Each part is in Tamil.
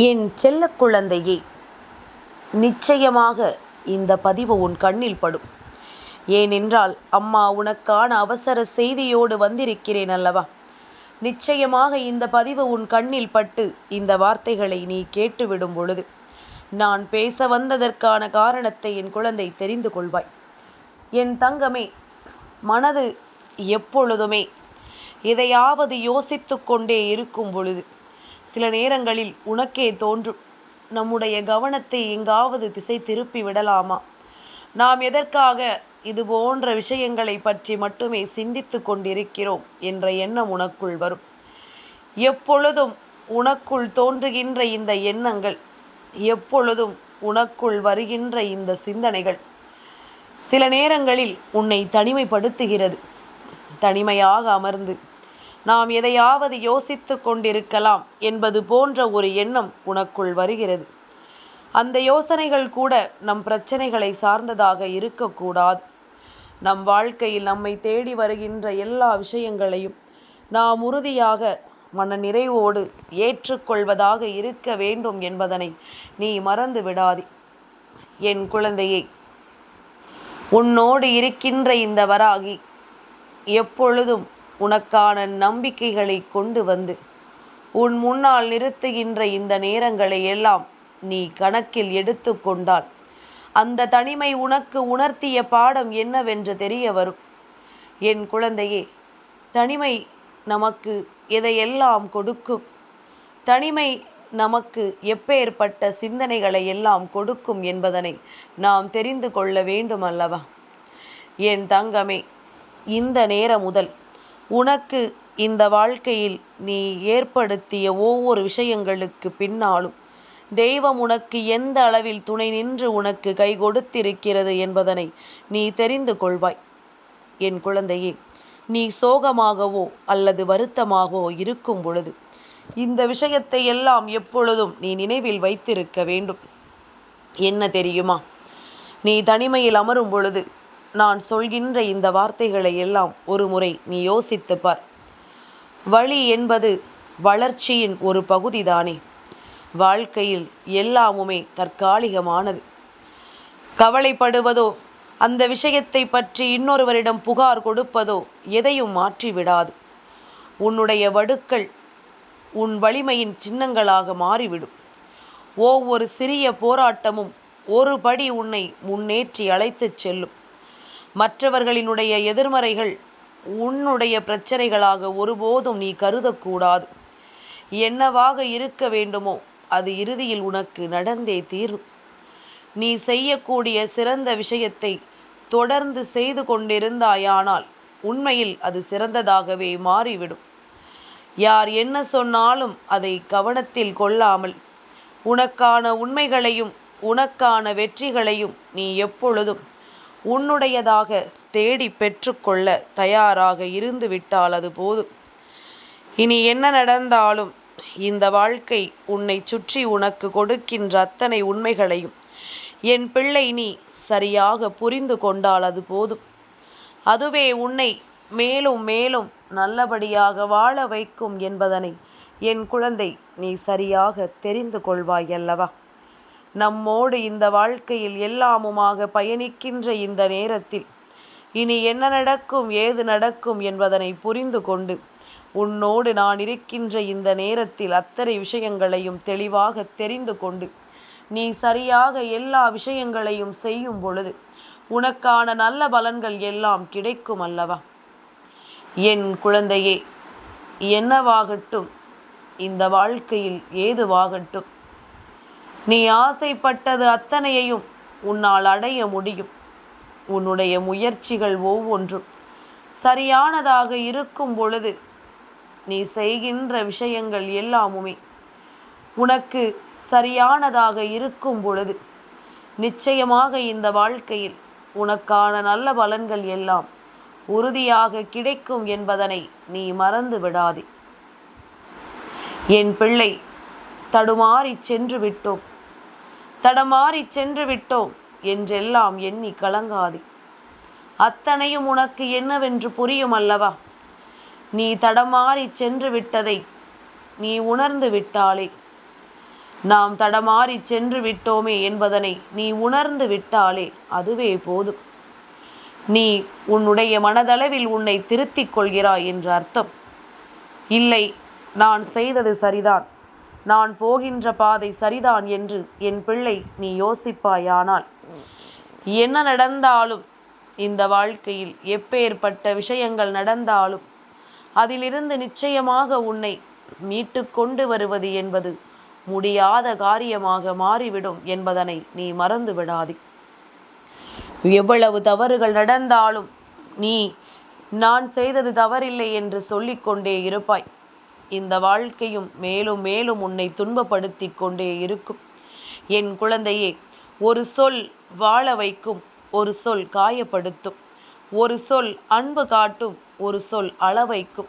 என் செல்ல குழந்தையே நிச்சயமாக இந்த பதிவு உன் கண்ணில் படும். ஏனென்றால் அம்மா உனக்கான அவசர செய்தியோடு வந்திருக்கிறேன் அல்லவா? நிச்சயமாக இந்த பதிவு உன் கண்ணில் பட்டு இந்த வார்த்தைகளை நீ கேட்டுவிடும் பொழுது நான் பேச வந்ததற்கான காரணத்தை என் குழந்தை தெரிந்து கொள்வாய். என் தங்கமே மனது எப்பொழுதுமே எதையாவது யோசித்து கொண்டே இருக்கும் பொழுது சில நேரங்களில் உனக்கே தோன்றும். நம்முடைய கவனத்தை எங்காவது திசை திருப்பி விடலாமா? நாம் எதற்காக இது போன்ற விஷயங்களை பற்றி மட்டுமே சிந்தித்து கொண்டிருக்கிறோம் என்ற எண்ணம் உனக்குள் வரும். எப்பொழுதும் உனக்குள் தோன்றுகின்ற இந்த எண்ணங்கள் எப்பொழுதும் உனக்குள் வருகின்ற இந்த சிந்தனைகள் சில நேரங்களில் உன்னை தனிமைப்படுத்துகிறது. தனிமையாக அமர்ந்து நாம் எதையாவது யோசித்து கொண்டிருக்கலாம் என்பது போன்ற ஒரு எண்ணம் உனக்குள் வருகிறது. அந்த யோசனைகள் கூட நம் பிரச்சனைகளை சார்ந்ததாக இருக்கக்கூடாது. நம் வாழ்க்கையில் நம்மை தேடி வருகின்ற எல்லா விஷயங்களையும் நாம் உறுதியாக மன நிறைவோடு ஏற்றுக்கொள்வதாக இருக்க வேண்டும் என்பதனை நீ மறந்து விடாதே. என் குழந்தையை உன்னோடு இருக்கின்ற இந்த வராகி எப்பொழுதும் உனக்கான நம்பிக்கைகளை கொண்டு வந்து உன் முன்னால் நிறுத்துகின்ற இந்த நேரங்களை எல்லாம் நீ கணக்கில் எடுத்துக்கொண்டால் அந்த தனிமை உனக்கு உணர்த்திய பாடம் என்னவென்று தெரிய வரும். என் குழந்தையே தனிமை நமக்கு எதையெல்லாம் கொடுக்கும்? தனிமை நமக்கு எப்பேற்பட்ட சிந்தனைகளை எல்லாம் கொடுக்கும் என்பதனை நாம் தெரிந்து கொள்ள வேண்டும் அல்லவா என் தங்கமே இந்த நேரம் முதல் உனக்கு இந்த வாழ்க்கையில் நீ ஏற்படுத்திய ஒவ்வொரு விஷயங்களுக்கு பின்னாலும் தெய்வம் உனக்கு எந்த அளவில் துணை நின்று உனக்கு கை கொடுத்திருக்கிறது என்பதனை நீ தெரிந்து கொள்வாய். என் குழந்தையே நீ சோகமாகவோ அல்லது வருத்தமாகவோ இருக்கும் பொழுது இந்த விஷயத்தை எல்லாம் எப்பொழுதும் நீ நினைவில் வைத்திருக்க வேண்டும். என்ன தெரியுமா? நீ தனிமையில் அமரும் பொழுது நான் சொல்கின்ற இந்த வார்த்தைகளை எல்லாம் ஒரு முறை நீ யோசித்து பார் வழி என்பது வளர்ச்சியின் ஒரு பகுதிதானே. வாழ்க்கையில் எல்லாமுமே தற்காலிகமானது. கவலைப்படுவதோ அந்த விஷயத்தை பற்றி இன்னொருவரிடம் புகார் கொடுப்பதோ எதையும் மாற்றிவிடாது. உன்னுடைய வடுக்கள் உன் வலிமையின் சின்னங்களாக மாறிவிடும். ஒவ்வொரு சிறிய போராட்டமும் ஒரு படி உன்னை முன்னேற்றி அழைத்துச் செல்லும். மற்றவர்களினுடைய எதிர்மறைகள் உன்னுடைய பிரச்சனைகளாக ஒருபோதும் நீ கருதக்கூடாது. என்னவாக இருக்க வேண்டுமோ அது இறுதியில் உனக்கு நடந்தே தீரும். நீ செய்யக்கூடிய சிறந்த விஷயத்தை தொடர்ந்து செய்து கொண்டிருந்தாயானால் உண்மையில் அது சிறந்ததாகவே மாறிவிடும். யார் என்ன சொன்னாலும் அதை கவனத்தில் கொள்ளாமல் உனக்கான உண்மைகளையும் உனக்கான வெற்றிகளையும் நீ எப்பொழுதும் உன்னுடையதாக தேடி பெற்றுக்கொள்ள தயாராக இருந்து விட்டால் அது போதும். இனி என்ன நடந்தாலும் இந்த வாழ்க்கை உன்னை சுற்றி உனக்கு கொடுக்கின்ற அத்தனை உண்மைகளையும் என் பிள்ளை நீ சரியாக புரிந்து கொண்டால் அது போதும். அதுவே உன்னை மேலும் மேலும் நல்லபடியாக வாழ வைக்கும் என்பதனை என் குழந்தை நீ சரியாக தெரிந்து கொள்வாய் அல்லவா? நம்மோடு இந்த வாழ்க்கையில் எல்லாமுமாக பயணிக்கின்ற இந்த நேரத்தில் இனி என்ன நடக்கும் ஏது நடக்கும் என்பதனை புரிந்து கொண்டு உன்னோடு நான் இருக்கின்ற இந்த நேரத்தில் அத்தனை விஷயங்களையும் தெளிவாக தெரிந்து கொண்டு நீ சரியாக எல்லா விஷயங்களையும் செய்யும் பொழுது உனக்கான நல்ல பலன்கள் எல்லாம் கிடைக்கும் அல்லவா? என் குழந்தையே என்னவாகட்டும் இந்த வாழ்க்கையில் ஏதுவாகட்டும் நீ ஆசைப்பட்டது அத்தனையையும் உன்னால் அடைய முடியும். உன்னுடைய முயற்சிகள் ஒவ்வொன்றும் சரியானதாக இருக்கும் பொழுது நீ செய்கின்ற விஷயங்கள் எல்லாமுமே உனக்கு சரியானதாக இருக்கும் பொழுது நிச்சயமாக இந்த வாழ்க்கையில் உனக்கான நல்ல பலன்கள் எல்லாம் உறுதியாக கிடைக்கும் என்பதனை நீ மறந்து விடாதே. என் பிள்ளை தடுமாறி சென்று விட்டோம். தடமாறி சென்று விட்டோம் என்றெல்லாம் எண்ணி கலங்காதே. அத்தனையும் உனக்கு என்னவென்று புரியும் அல்லவா? நீ தடமாறி சென்று விட்டதை நீ உணர்ந்து விட்டாலே. நாம் தடமாறி சென்று விட்டோமே என்பதனை நீ உணர்ந்து விட்டாலே அதுவே போதும். நீ உன்னுடைய மனதளவில் உன்னை திருத்திக் கொள்கிறாய் என்று அர்த்தம். இல்லை நான் செய்தது சரிதான். நான் போகின்ற பாதை சரிதான் என்று என் பிள்ளை நீ யோசிப்பாயானால். என்ன நடந்தாலும் இந்த வாழ்க்கையில் எப்பேற்பட்ட விஷயங்கள் நடந்தாலும் அதிலிருந்து நிச்சயமாக உன்னை மீட்டு கொண்டு வருவது என்பது முடியாத காரியமாக மாறிவிடும் என்பதனை நீ மறந்து விடாதே. எவ்வளவு தவறுகள் நடந்தாலும் நீ நான் செய்தது தவறில்லை என்று சொல்லிக்கொண்டே இருப்பாய். இந்த வாழ்க்கையும் மேலும் மேலும் உன்னை துன்பப்படுத்தி கொண்டே இருக்கும். என் குழந்தையே ஒரு சொல் வாழ வைக்கும் ஒரு சொல் காயப்படுத்தும். ஒரு சொல் அன்பு காட்டும் ஒரு சொல் அளவைக்கும்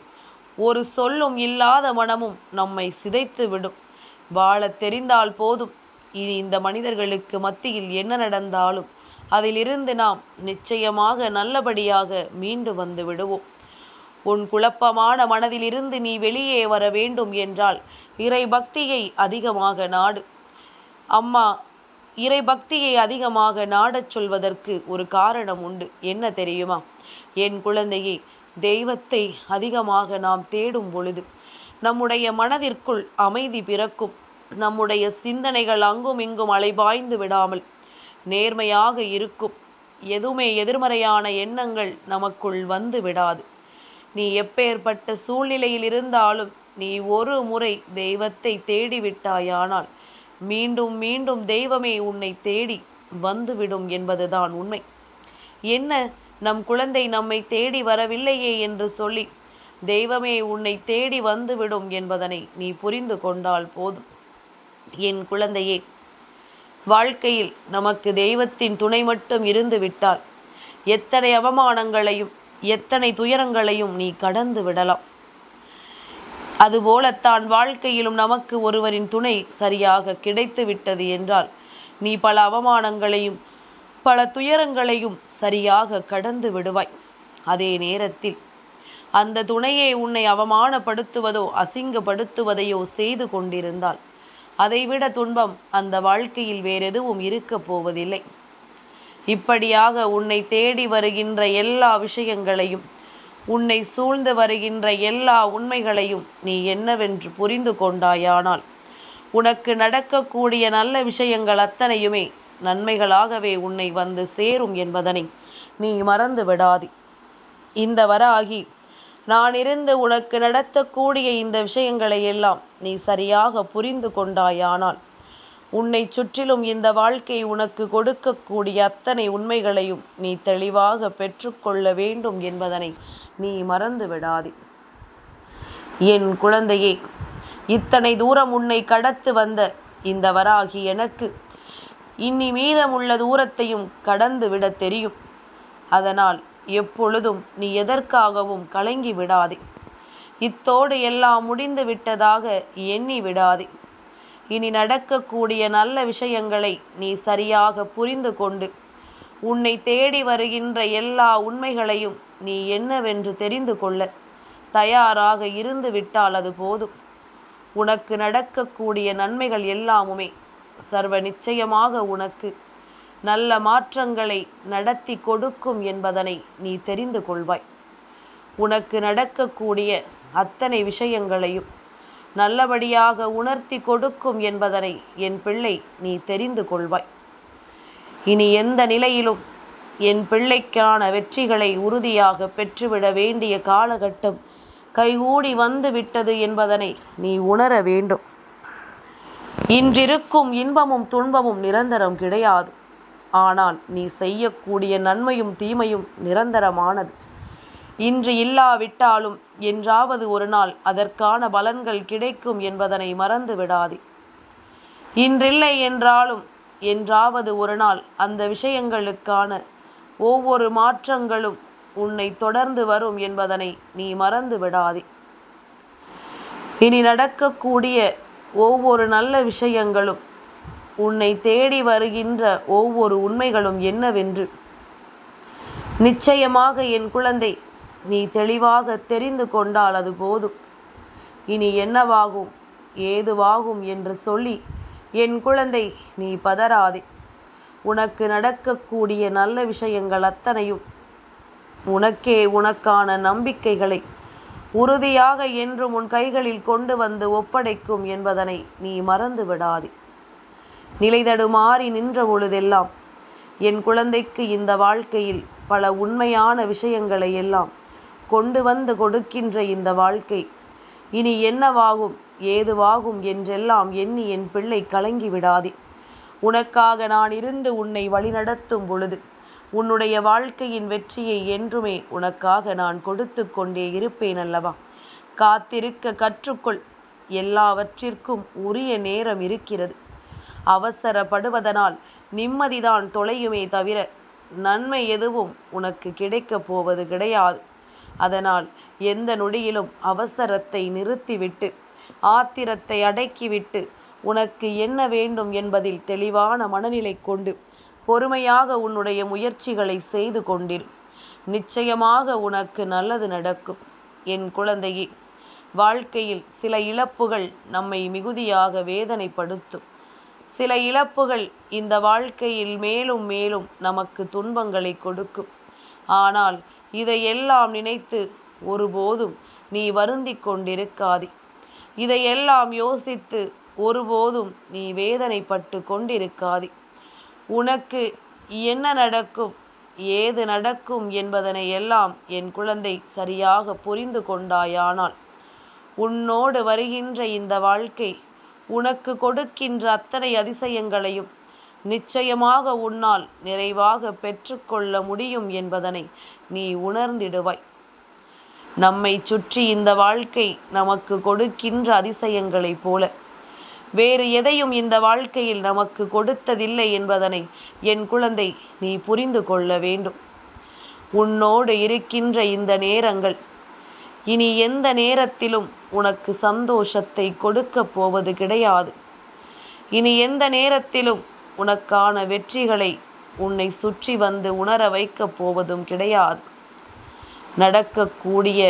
ஒரு சொல்லும் இல்லாத மனமும் நம்மை சிதைத்து விடும். வாழத் தெரிந்தால் போதும். இனி இந்த மனிதர்களுக்கு மத்தியில் என்ன நடந்தாலும் அதிலிருந்து நாம் நிச்சயமாக நல்லபடியாக மீண்டு வந்து விடுவோம். உன் குழப்பமான மனதிலிருந்து நீ வெளியே வர வேண்டும் என்றால் இறை பக்தியை அதிகமாக நாடு. அம்மா இறை பக்தியை அதிகமாக நாடச் சொல்வதற்கு ஒரு காரணம் உண்டு. என்ன தெரியுமா? என் குழந்தையே தெய்வத்தை அதிகமாக நாம் தேடும் பொழுது நம்முடைய மனதிற்குள் அமைதி பிறக்கும். நம்முடைய சிந்தனைகள் அங்கும் இங்கும் அலைபாய்ந்து விடாமல் நேர்மையாக இருக்கும். எதுவுமே எதிர்மறையான எண்ணங்கள் நமக்குள் வந்து விடாது. நீ எப்பேற்பட்ட சூழ்நிலையில் இருந்தாலும் நீ ஒரு முறை தெய்வத்தை தேடிவிட்டாயானால் மீண்டும் மீண்டும் தெய்வமே உன்னை தேடி வந்துவிடும் என்பதுதான் உண்மை. என்ன நம் குழந்தை நம்மை தேடி வரவில்லையே என்று சொல்லி தெய்வமே உன்னை தேடி வந்துவிடும் என்பதனை நீ புரிந்து கொண்டால் போதும். என் குழந்தையே வாழ்க்கையில் நமக்கு தெய்வத்தின் துணை மட்டும் இருந்து விட்டால் எத்தனை அவமானங்களையும் எத்தனை துயரங்களையும் நீ கடந்து விடலாம். அதுபோலத்தான் வாழ்க்கையிலும் நமக்கு ஒருவரின் துணை சரியாக கிடைத்து விட்டது என்றால் நீ பல அவமானங்களையும் பல துயரங்களையும் சரியாக கடந்து விடுவாய். அதே நேரத்தில் அந்த துணையை உன்னை அவமானப்படுத்துவதோ அசிங்கப்படுத்துவதையோ செய்து கொண்டிருந்தால் அதைவிட துன்பம் அந்த வாழ்க்கையில் வேறெதுவும் இருக்கப் போவதில்லை. இப்படியாக உன்னை தேடி வருகின்ற எல்லா விஷயங்களையும் உன்னை சூழ்ந்து வருகின்ற எல்லா உண்மைகளையும் நீ என்னவென்று புரிந்து கொண்டாயானால் உனக்கு நடக்கக்கூடிய நல்ல விஷயங்கள் அத்தனையுமே நன்மைகளாகவே உன்னை வந்து சேரும் என்பதனை நீ மறந்து விடாதி. இந்த வராகி நான் இருந்து உனக்கு நடத்தக்கூடிய இந்த விஷயங்களை எல்லாம் நீ சரியாக புரிந்து கொண்டாயானால் உன்னை சுற்றிலும் இந்த வாழ்க்கை உனக்கு கொடுக்கக்கூடிய அத்தனை உண்மைகளையும் நீ தெளிவாக பெற்றுக்கொள்ள வேண்டும் என்பதனை நீ மறந்து விடாதே. என் குழந்தையே இத்தனை தூரம் உன்னை கடத்து வந்த இந்த வராகி எனக்கு இனி மீதமுள்ள தூரத்தையும் கடந்து விட தெரியும். அதனால் எப்பொழுதும் நீ எதற்காகவும் கலங்கி விடாதே. இத்தோடு எல்லாம் முடிந்து விட்டதாக எண்ணி விடாதே. இனி நடக்கக்கூடிய நல்ல விஷயங்களை நீ சரியாக புரிந்து கொண்டு உன்னை தேடி வருகின்ற எல்லா உண்மைகளையும் நீ என்னவென்று தெரிந்து கொள்ள தயாராக இருந்து விட்டால் அது போதும். உனக்கு நடக்கக்கூடிய நன்மைகள் எல்லாமுமே சர்வ நிச்சயமாக உனக்கு நல்ல மாற்றங்களை நடத்தி கொடுக்கும் என்பதனை நீ தெரிந்து கொள்வாய். உனக்கு நடக்கக்கூடிய அத்தனை விஷயங்களையும் நல்லபடியாக உணர்த்தி கொடுக்கும் என்பதனை என் பிள்ளை நீ தெரிந்து கொள்வாய். இனி எந்த நிலையிலும் என் பிள்ளைக்கான வெற்றிகளை உறுதியாக பெற்றுவிட வேண்டிய காலகட்டம் கைகூடி வந்து விட்டது என்பதனை நீ உணர வேண்டும். இன்றிருக்கும் இன்பமும் துன்பமும் நிரந்தரம் கிடையாது. ஆனால் நீ செய்யக்கூடிய நன்மையும் தீமையும் நிரந்தரமானது. இன்று இல்லாவிட்டாலும் என்றாவது ஒரு நாள் அதற்கான பலன்கள் கிடைக்கும் என்பதனை மறந்து விடாதே. இன்றில்லை என்றாலும் என்றாவது ஒரு நாள் அந்த விஷயங்களுக்கான ஒவ்வொரு மாற்றங்களும் உன்னை தொடர்ந்து வரும் என்பதனை நீ மறந்து விடாதே. இனி நடக்கக்கூடிய ஒவ்வொரு நல்ல விஷயங்களும் உன்னை தேடி வருகின்ற ஒவ்வொரு உண்மைகளும் என்னவென்று? நிச்சயமாக என் குழந்தை நீ தெளிவாக தெரிந்து கொண்டால் அது போதும். இனி என்னவாகும்? ஏதுவாகும் என்று சொல்லி என் குழந்தை நீ பதறாதே. உனக்கு நடக்கக்கூடிய நல்ல விஷயங்கள் அத்தனையும் உனக்கே உனக்கான நம்பிக்கைகளை உறுதியாக என்றும் உன் கைகளில் கொண்டு வந்து ஒப்படைக்கும் என்பதனை நீ மறந்து விடாதே. நிலைதடுமாறி நின்ற பொழுதெல்லாம் என் குழந்தைக்கு இந்த வாழ்க்கையில் பல உண்மையான விஷயங்களை எல்லாம் கொண்டு வந்து கொடுக்கின்ற இந்த வாழ்க்கை. இனி என்னவாகும்? ஏதுவாகும் என்றெல்லாம் எண்ணி என் பிள்ளை கலங்கி விடாதே. உனக்காக நான் இருந்து உன்னை வழிநடத்தும் பொழுது உன்னுடைய வாழ்க்கையின் வெற்றியை என்றுமே உனக்காக நான் கொடுத்து கொண்டே இருப்பேன் அல்லவா? காத்திருக்க கற்றுக்கொள். எல்லாவற்றிற்கும் உரிய நேரம் இருக்கிறது. அவசரப்படுவதனால் நிம்மதிதான் தொலையுமே தவிர நன்மை எதுவும் உனக்கு கிடைக்கப் போவது கிடையாது. அதனால் எந்த நொடியிலும் அவசரத்தை நிறுத்திவிட்டு ஆத்திரத்தை அடக்கிவிட்டு உனக்கு என்ன வேண்டும் என்பதில் தெளிவான மனநிலை கொண்டு பொறுமையாக உன்னுடைய முயற்சிகளை செய்து கொண்டிரு. நிச்சயமாக உனக்கு நல்லது நடக்கும் என் குழந்தையே. வாழ்க்கையில் சில இழப்புகள் நம்மை மிகுதியாக வேதனைப்படுத்தும். சில இழப்புகள் இந்த வாழ்க்கையில் மேலும் மேலும் நமக்கு துன்பங்களை கொடுக்கும். ஆனால் இதையெல்லாம் நினைத்து ஒருபோதும் நீ வருந்தி கொண்டிருக்காதே. இதையெல்லாம் யோசித்து ஒருபோதும் நீ வேதனைப்பட்டு கொண்டிருக்காதே. உனக்கு என்ன நடக்கும்? ஏது நடக்கும் என்பதனை எல்லாம் என் குழந்தை சரியாக புரிந்து கொண்டாயானால் உன்னோடு வருகின்ற இந்த வாழ்க்கை உனக்கு கொடுக்கின்ற அத்தனை அதிசயங்களையும் நிச்சயமாக உன்னால் நிறைவாக பெற்றுக்கொள்ள முடியும் என்பதனை நீ உணர்ந்திடுவாய். நம்மை சுற்றி இந்த வாழ்க்கை நமக்கு கொடுக்கின்ற அதிசயங்களைப் போல. வேறு எதையும் இந்த வாழ்க்கையில் நமக்கு கொடுத்ததில்லை என்பதனை என் குழந்தை நீ புரிந்து கொள்ள வேண்டும். உன்னோடு இருக்கின்ற இந்த நேரங்கள் இனி எந்த நேரத்திலும் உனக்கு சந்தோஷத்தை கொடுக்கப் போவது கிடையாது. இனி எந்த நேரத்திலும் உனக்கான வெற்றிகளை உன்னை சுற்றி வந்து உணர வைக்கப் போவதும் கிடையாது. நடக்கக்கூடிய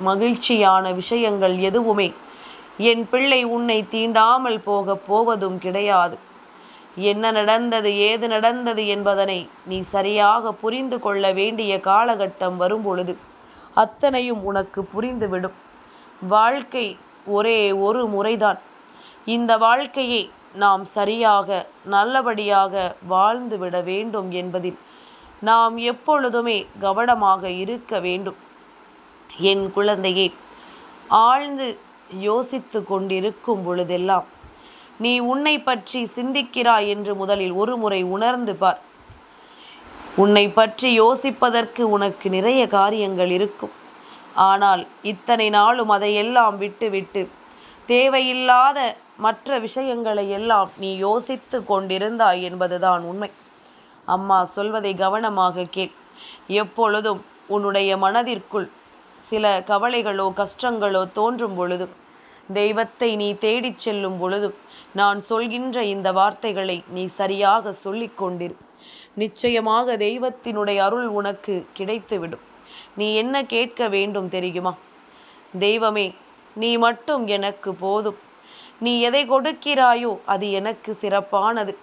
மகிழ்ச்சியான விஷயங்கள் எதுவுமே என் பிள்ளை உன்னை தீண்டாமல் போகப் போவதும் கிடையாது. என்ன நடந்தது ஏது நடந்தது என்பதனை நீ சரியாக புரிந்து கொள்ள வேண்டிய காலகட்டம் வரும்பொழுது அத்தனையும் உனக்கு புரிந்துவிடும். வாழ்க்கை ஒரே ஒரு முறைதான். இந்த வாழ்க்கையை நாம் சரியாக நல்லபடியாக வாழ்ந்துவிட வேண்டும் என்பதில் நாம் எப்பொழுதுமே கவனமாக இருக்க வேண்டும். என் குழந்தையே ஆழ்ந்து யோசித்து கொண்டிருக்கும் பொழுதெல்லாம் நீ உன்னை பற்றி சிந்திக்கிறாய் என்று முதலில் ஒரு முறை உணர்ந்து பார். உன்னை பற்றி யோசிப்பதற்கு உனக்கு நிறைய காரியங்கள் இருக்கும். ஆனால் இத்தனை நாளும் அதையெல்லாம் விட்டுவிட்டு தேவையில்லாத மற்ற விஷயங்களை எல்லாம் நீ யோசித்து கொண்டிருந்தாய் என்பதுதான் உண்மை. அம்மா சொல்வதை கவனமாக கேள். எப்பொழுதும் உன்னுடைய மனதிற்குள் சில கவலைகளோ கஷ்டங்களோ தோன்றும் பொழுதும் தெய்வத்தை நீ தேடிச் செல்லும் பொழுதும் நான் சொல்கின்ற இந்த வார்த்தைகளை நீ சரியாக சொல்லிக் கொண்டிரு. நிச்சயமாக தெய்வத்தினுடைய அருள் உனக்கு கிடைத்துவிடும். நீ என்ன கேட்க வேண்டும் தெரியுமா? தெய்வமே நீ மட்டும் எனக்கு போதும். நீ எதை கொடுக்கிறாயோ அது எனக்கு சிறப்பானது.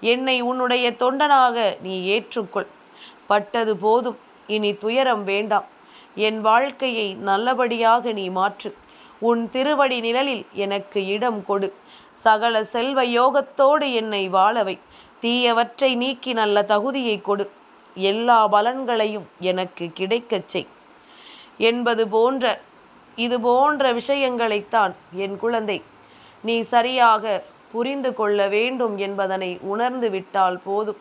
என்னை உன்னுடைய தொண்டனாக நீ ஏற்றுக்கொள். பட்டது போதும் இனி துயரம் வேண்டாம். என் வாழ்க்கையை நல்லபடியாக நீ மாற்று. உன் திருவடி நிழலில் எனக்கு இடம் கொடு. சகல செல்வ யோகத்தோடு என்னை வாழவை தீயவற்றை நீக்கி நல்ல தகுதியை கொடு. எல்லா பலன்களையும் எனக்கு கிடைக்கச் செய். என்பது போன்ற இது போன்ற விஷயங்களைத்தான் என் குழந்தை நீ சரியாக புரிந்து கொள்ள வேண்டும் என்பதனை உணர்ந்து விட்டால் போதும்.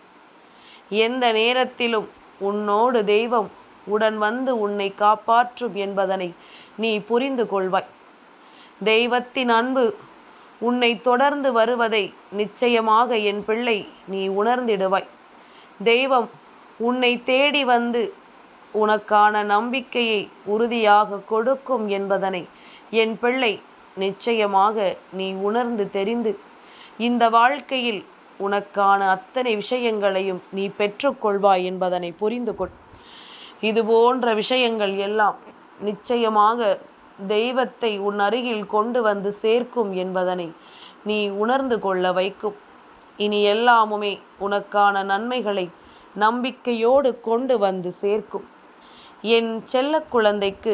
எந்த நேரத்திலும் உன்னோடு தெய்வம் உடன் வந்து உன்னை காப்பாற்றும் என்பதனை நீ புரிந்து கொள்வாய். தெய்வத்தின் அன்பு உன்னை தொடர்ந்து வருவதை நிச்சயமாக என் பிள்ளை நீ உணர்ந்திடுவாய். தெய்வம் உன்னை தேடி வந்து உனக்கான நம்பிக்கையை உறுதியாக கொடுக்கும் என்பதனை என் பிள்ளை நிச்சயமாக நீ உணர்ந்து தெரிந்து இந்த வாழ்க்கையில் உனக்கான அத்தனை விஷயங்களையும் நீ பெற்றுக்கொள்வாய் என்பதனை புரிந்து கொள். இது போன்ற விஷயங்கள் எல்லாம் நிச்சயமாக தெய்வத்தை உன் அருகில் கொண்டு வந்து சேர்க்கும் என்பதனை நீ உணர்ந்து கொள்ள வைக்கும். இனி எல்லாமுமே உனக்கான நன்மைகளை நம்பிக்கையோடு கொண்டு வந்து சேர்க்கும். என் செல்ல குழந்தைக்கு